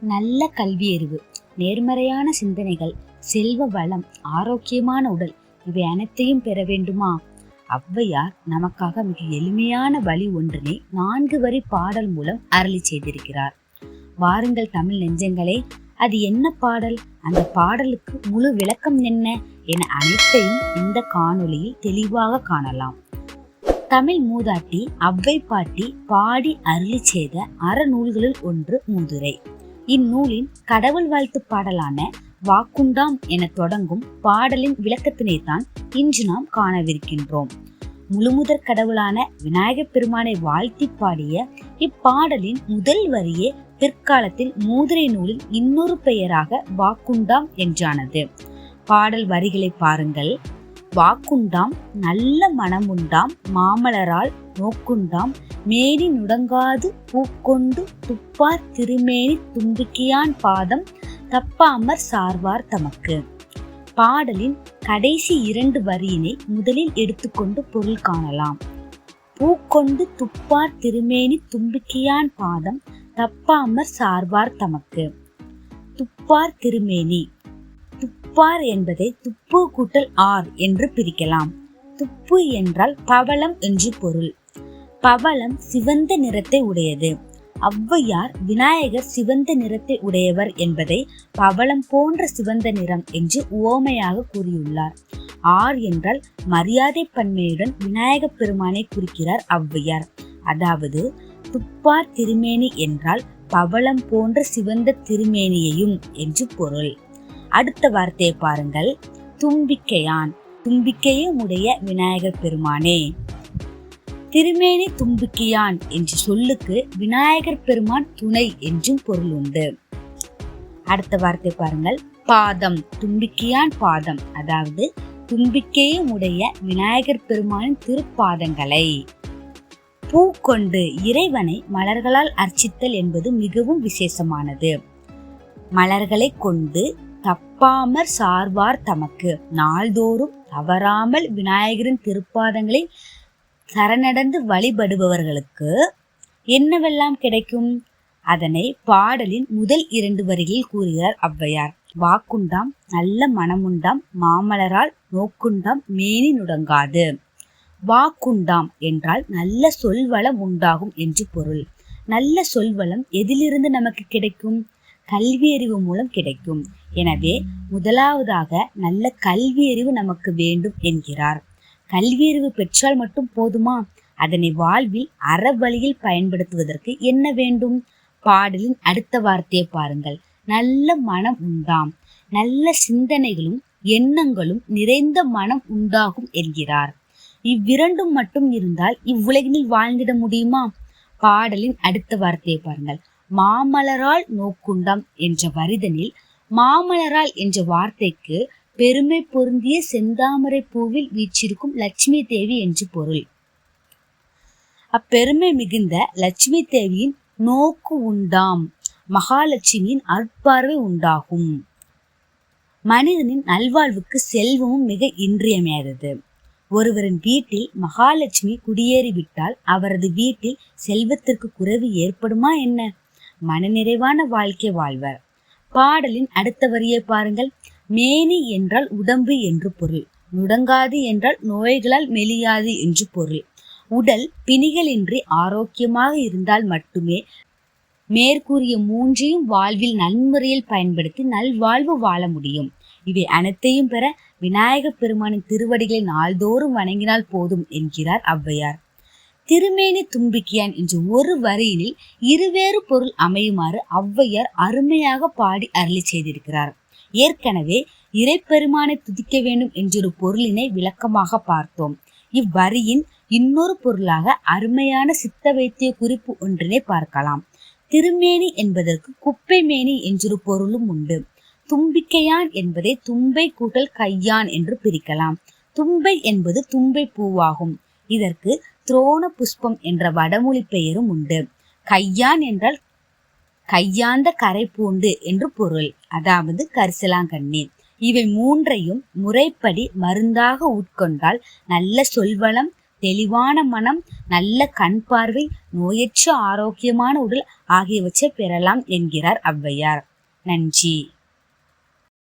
நல்ல கல்வியறிவு நேர்மறையான சிந்தனைகள் செல்வ வளம் ஆரோக்கியமான உடல் இவை அனைத்தையும் பெற வேண்டுமா? ஔவையார் நமக்காக மிக எளிமையான வழி ஒன்றினை நான்கு வரி பாடல் மூலம் அருளி செய்திருக்கிறார். வாருங்கள் தமிழ் நெஞ்சங்களே அது என்ன பாடல்? அந்த பாடலுக்கு முழு விளக்கம் என்ன? என அனைத்தையும் இந்த காணொளியில் தெளிவாக காணலாம். தமிழ் மூதாட்டி அவ்வை பாட்டி பாடி அருளி செய்த அறநூல்களில் ஒன்று மூதுரை. இந்நூலின் கடவுள் வாழ்த்து பாடலான வாக்குண்டாம் என தொடங்கும் பாடலின் விளக்கத்தினை தான் இன்று நாம் காணவிருக்கின்றோம். முழுமுதற் கடவுளான விநாயகப் பெருமானை வாழ்த்தி பாடிய இப்பாடலின் முதல் வரியே பிற்காலத்தில் மூதிரை நூலில் இன்னொரு பெயராக வாக்குண்டாம் என்றானது. பாடல் வரிகளை பாருங்கள். வாக்குண்டாம் நல்ல மனமுண்டாம் மாமலரால் நோக்குண்டாம். மேரி நுடங்காது பூக்கொண்டு துப்பார் திருமேனி தும்பிக்கையான் பாதம் தப்பாமற் சார்வார் தமக்கு. பாடலின் கடைசி இரண்டு வரியினை முதலில் எடுத்துக்கொண்டு பொருள் காணலாம். பூக்கொண்டு துப்பார் திருமேனி தும்பிக்கையான் பாதம் தப்பாமற் சார்வார் தமக்கு. துப்பார் திருமேனி. துப்பார் என்பதை துப்பு கூட்டல் ஆர் என்று பிரிக்கலாம். துப்பு என்றால் பவளம் என்று பொருள். பவளம் சிவந்த நிறத்தை உடையது. ஔவையார் விநாயகர் சிவந்த நிறத்தை உடையவர் என்பதை பவளம் போன்ற சிவந்த நிறம் என்று உவமையாக கூறியுள்ளார். ஆர் என்றால் மரியாதை பன்மையுடன் விநாயகப் பெருமானை குறிக்கிறார் ஔவையார். அதாவது துப்பார் திருமேனி என்றால் பவளம் போன்ற சிவந்த திருமேனியையும் என்று பொருள். அடுத்த வார்த்தையை பாருங்கள். தும்பிக்கையான். தும்பிக்கையும் உடைய விநாயகர் பெருமானே. திருமேனி தும்பிக்கையான் என்ற சொல்லுக்கு விநாயகர் பெருமான் துணை என்றும் பொருள் உண்டு. அடுத்த வார்த்தை பாருங்கள். பாதம் தும்பிக்கையான் பாதம் அதாவது தும்பிக்கையும் உடைய விநாயகர் பெருமானின் திருப்பாதங்களை. பூ கொண்டு இறைவனை மலர்களால் அர்ச்சித்தல் என்பது மிகவும் விசேஷமானது. மலர்களை கொண்டு தப்பாமற் சார்வார் தமக்கு. நாள்தோறும் தவறாமல் விநாயகரின் திருப்பாதங்களை சரணடைந்து வழிபடுபவர்களுக்கு என்னவெல்லாம் கிடைக்கும்? அதனை பாடலின் முதல் இரண்டு வரிகளில் கூறுகிறார் ஔவையார். வாக்குண்டாம் நல்ல மனமுண்டாம் மாமலரால் நோக்குண்டாம் மேனி நுடங்காது. வாக்குண்டாம் என்றால் நல்ல சொல்வளம் உண்டாகும் என்று பொருள். நல்ல சொல்வளம் எதிலிருந்து நமக்கு கிடைக்கும்? கல்வியறிவு மூலம் கிடைக்கும். எனவே முதலாவதாக நல்ல கல்வியறிவு நமக்கு வேண்டும் என்கிறார். கல்வியறிவு பெற்றால் மட்டும் போதுமா? அதனை வாழ்வில் அறவழியில் பயன்படுத்துவதற்கு என்ன வேண்டும்? பாடலின் அடுத்த வார்த்தையை பாருங்கள். நல்ல மனம் உண்டாம். நல்ல சிந்தனைகளும் எண்ணங்களும் நிறைந்த மனம் உண்டாகும் என்கிறார். இவ்விரண்டும் மட்டும் இருந்தால் இவ்வுலகினில் வாழ்ந்திட முடியுமா? பாடலின் அடுத்த வார்த்தையை பாருங்கள். மாமலரால் நோக்குண்டாம் என்ற வரிதனில் மாமலரால் என்ற வார்த்தைக்கு பெருமை பொருந்திய செந்தாமரை பூவில் வீச்சிருக்கும் லட்சுமி தேவி என்று பொருள். அப்பெருமை மிகுந்த லட்சுமி தேவியின் நோக்கு உண்டாம். மகாலட்சுமியின் அற்பார்வை உண்டாகும். மனிதனின் நல்வாழ்வுக்கு செல்வமும் மிக இன்றியமையாதது. ஒருவரின் வீட்டில் மகாலட்சுமி குடியேறிவிட்டால் அவரது வீட்டில் செல்வத்திற்கு குறைவு ஏற்படுமா என்ன? மனநிறைவான வாழ்க்கை வாழ்வர். பாடலின் அடுத்த வரியை பாருங்கள். மேனி என்றால் உடம்பு என்று பொருள். நுடங்காது என்றால் நோய்களால் மெலியாது என்று பொருள். உடல் பிணிகளின்றி ஆரோக்கியமாக இருந்தால் மட்டுமே மேற்கூறிய மூன்றையும் வாழ்வில் நன்முறையில் பயன்படுத்தி நல்வாழ்வு வாழ முடியும். இவை அனைத்தையும் பெற விநாயக பெருமானின் திருவடிகளை நாள்தோறும் வணங்கினால் போதும் என்கிறார் ஔவையார். திருமேனி தும்பிக்கையான் என்ற ஒரு வரியினில் இருவேறு பொருள் அமையுமாறு ஔவையார் அருமையாக பாடி அருளி செய்திருக்கிறார். ஏற்கனவே இறைப்பெருமானை துதிக்க வேண்டும் என்றொரு பொருளினை விளக்கமாக பார்த்தோம். இவ்வரியின் இன்னொரு பொருளாக அருமையான சித்த வைத்திய குறிப்பு ஒன்றினை பார்க்கலாம். திருமேனி என்பதற்கு குப்பை மேனி என்றொரு பொருளும் உண்டு. தும்பிக்கையான் என்பதை தும்பை கூட்டல் கையான் என்று பிரிக்கலாம். தும்பை என்பது தும்பை பூவாகும். இதற்கு துரோண புஷ்பம் என்ற வடமொழி பெயரும் உண்டு. கையான் என்றால் கையாந்த கரை பூண்டு என்று பொருள். அதாவது கரிசலாங்கண்ணி. இவை மூன்றையும் முறைப்படி மருந்தாக உட்கொண்டால் நல்ல சொல்வளம் தெளிவான மனம் நல்ல கண் பார்வை நோயற்ற ஆரோக்கியமான உடல் ஆகியவற்றை பெறலாம் என்கிறார் ஔவையார். நன்றி.